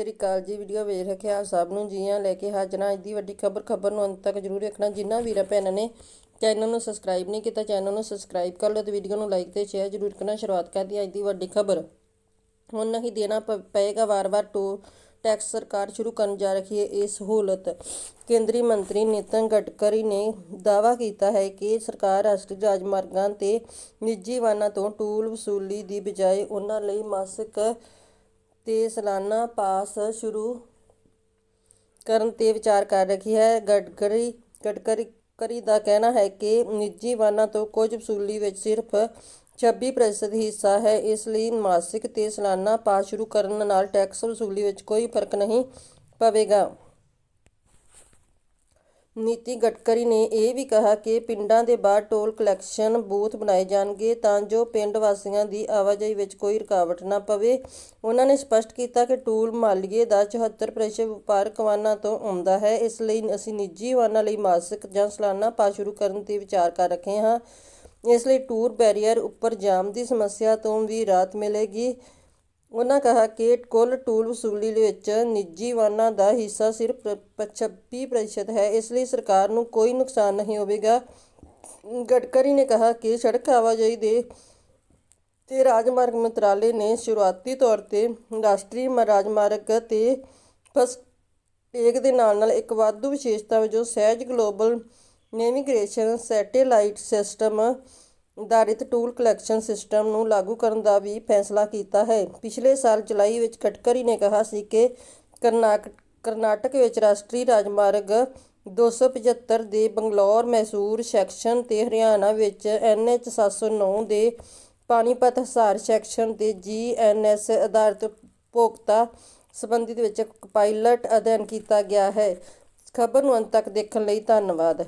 ਸ੍ਰੀ ਅਕਾਲ ਜੀ, ਵੀਡੀਓ ਵੇਖ ਰੱਖਿਆ ਸਭ ਨੂੰ ਜੀਆਂ ਲੈ ਕੇ ਹਾਜ਼ਰ ਹਾਂ। ਅੱਜ ਦੀ ਵੱਡੀ ਖਬਰ ਖਬਰ ਨੂੰ ਅੰਤ ਤੱਕ ਜਰੂਰ ਵੇਖਣਾ। ਜਿਨ੍ਹਾਂ ਵੀਰਾਂ ਭੈਣਾਂ ਨੇ ਚੈਨਲ ਨੂੰ ਸਬਸਕ੍ਰਾਈਬ ਨਹੀਂ ਕੀਤਾ, ਚੈਨਲ ਨੂੰ ਸਬਸਕ੍ਰਾਈਬ ਕਰ ਲਓ ਤੇ ਵੀਡੀਓ ਨੂੰ ਲਾਈਕ ਤੇ ਸ਼ੇਅਰ ਜਰੂਰ ਕਰਨਾ। ਸ਼ੁਰੂਆਤ ਕਰਦੀ ਅੱਜ ਦੀ ਵੱਡੀ ਖਬਰ। ਹੁਣ ਨਹੀਂ ਦੇਣਾ ਪਏਗਾ ਵਾਰ-ਵਾਰ ਟੋ ਟੈਕਸ ਸਰਕਾਰ ਸ਼ੁਰੂ ਕਰਨ ਜਾ ਰਹੀ ਹੈ। ਇਹ ਸਹੂਲਤ ਕੇਂਦਰੀ ਮੰਤਰੀ ਨਿਤਨ ਗਡਕਰੀ ਨੇ ਦਾਅਵਾ ਕੀਤਾ ਹੈ ਕਿ ਸਰਕਾਰ ਰਾਸ਼ਟਰੀ ਰਾਜਮਾਰਗਾਂ ਤੇ ਨਿੱਜੀ ਵਾਹਨਾਂ ਤੋਂ ਟੂਲ ਵਸੂਲੀ ਦੀ ਬਜਾਏ ਉਹਨਾਂ ਲਈ ਮਾਸਿਕ ਤੇ ਸਾਲਾਨਾ ਪਾਸ ਸ਼ੁਰੂ ਕਰਨ ਤੇ ਵਿਚਾਰ ਕਰ ਰਹੀ ਹੈ। ਗਡਕਰੀ ਗਡਕਰੀ, ਕਰੀ ਦਾ ਕਹਿਣਾ ਹੈ ਕਿ ਨਿੱਜੀ ਵਾਹਨਾਂ ਤੋਂ ਕੁਝ ਵਸੂਲੀ ਵਿੱਚ ਸਿਰਫ 26% ਹਿੱਸਾ ਹੈ। ਇਸ ਲਈ ਮਾਸਿਕ ਤੇ ਸਾਲਾਨਾ ਪਾਸ ਸ਼ੁਰੂ ਕਰਨ ਨਾਲ ਟੈਕਸ ਵਸੂਲੀ ਵਿੱਚ ਕੋਈ ਫ਼ਰਕ ਨਹੀਂ ਪਵੇਗਾ। ਨੀਤੀ ਗਡਕਰੀ ਨੇ ਇਹ ਵੀ ਕਿਹਾ ਕਿ ਪਿੰਡਾਂ ਦੇ ਬਾਹਰ ਟੋਲ ਕਲੈਕਸ਼ਨ ਬੂਥ ਬਣਾਏ ਜਾਣਗੇ ਤਾਂ ਜੋ ਪਿੰਡ ਵਾਸੀਆਂ ਦੀ ਆਵਾਜਾਈ ਵਿੱਚ ਕੋਈ ਰੁਕਾਵਟ ਨਾ ਪਵੇ। ਉਹਨਾਂ ਨੇ ਸਪਸ਼ਟ ਕੀਤਾ ਕਿ ਟੂਲ ਮਾਲੀਏ ਦਾ 74% ਵਪਾਰਕ ਵਾਹਨਾਂ ਤੋਂ ਆਉਂਦਾ ਹੈ। ਇਸ ਲਈ ਅਸੀਂ ਨਿੱਜੀ ਵਾਹਨਾਂ ਲਈ ਮਾਸਿਕ ਜਾਂ ਸਾਲਾਨਾ ਪਾ ਸ਼ੁਰੂ ਕਰਨ ਤੇ ਵਿਚਾਰ ਕਰ ਰਹੇ ਹਾਂ। ਇਸ ਲਈ ਟੂਰ ਬੈਰੀਅਰ ਉੱਪਰ ਜਾਮ ਦੀ ਸਮੱਸਿਆ ਤੋਂ ਵੀ ਰਾਹਤ ਮਿਲੇਗੀ। ਉਹਨਾਂ ਕਿਹਾ ਕਿ ਕੁੱਲ ਟੂਲ ਵਸੂਲੀ ਵਿੱਚ ਨਿੱਜੀ ਵਾਹਨਾਂ ਦਾ ਹਿੱਸਾ ਸਿਰਫ 26% ਹੈ, ਇਸ ਲਈ ਸਰਕਾਰ ਨੂੰ ਕੋਈ ਨੁਕਸਾਨ ਨਹੀਂ ਹੋਵੇਗਾ। ਗਡਕਰੀ ਨੇ ਕਿਹਾ ਕਿ ਸੜਕ ਆਵਾਜਾਈ ਦੇ ਤੇ ਰਾਜਮਾਰਗ ਮੰਤਰਾਲੇ ਨੇ ਸ਼ੁਰੂਆਤੀ ਤੌਰ ਤੇ ਰਾਸ਼ਟਰੀ ਰਾਜਮਾਰਗ ਤੇ ਫਸਟੈਗ ਦੇ ਨਾਲ ਨਾਲ ਇੱਕ ਵਾਧੂ ਵਿਸ਼ੇਸ਼ਤਾ ਵਜੋਂ ਸਹਿਜ ਗਲੋਬਲ ਨੈਵੀਗੇਸ਼ਨ ਸੈਟੇਲਾਈਟ ਸਿਸਟਮ ਆਧਾਰਿਤ ਟੂਲ ਕਲੈਕਸ਼ਨ ਸਿਸਟਮ ਨੂੰ ਲਾਗੂ ਕਰਨ ਦਾ ਵੀ ਫੈਸਲਾ ਕੀਤਾ ਹੈ। ਪਿਛਲੇ ਸਾਲ ਜੁਲਾਈ ਵਿੱਚ ਖਟਕਰੀ ਨੇ ਕਿਹਾ ਸੀ ਕਿ ਕਰਨਾਟਕ ਕਰਨਾਟਕ ਵਿੱਚ ਰਾਸ਼ਟਰੀ ਰਾਜਮਾਰਗ 275 ਦੇ ਬੰਗਲੌਰ ਮੈਸੂਰ ਸੈਕਸ਼ਨ ਤੇ ਹਰਿਆਣਾ ਵਿੱਚ ਐਨਐਚ 709 ਦੇ ਪਾਣੀਪਤ ਹਿਸਾਰ ਸੈਕਸ਼ਨ ਤੇ ਜੀਐਨਐਸ ਆਧਾਰਿਤ ਭੋਗਤਾ ਸੰਬੰਧਿਤ ਵਿੱਚ ਇੱਕ ਪਾਇਲਟ ਅਧਿਐਨ ਕੀਤਾ ਗਿਆ ਹੈ। ਖਬਰ ਨੂੰ ਅੰਤ ਤੱਕ ਦੇਖਣ ਲਈ ਧੰਨਵਾਦ।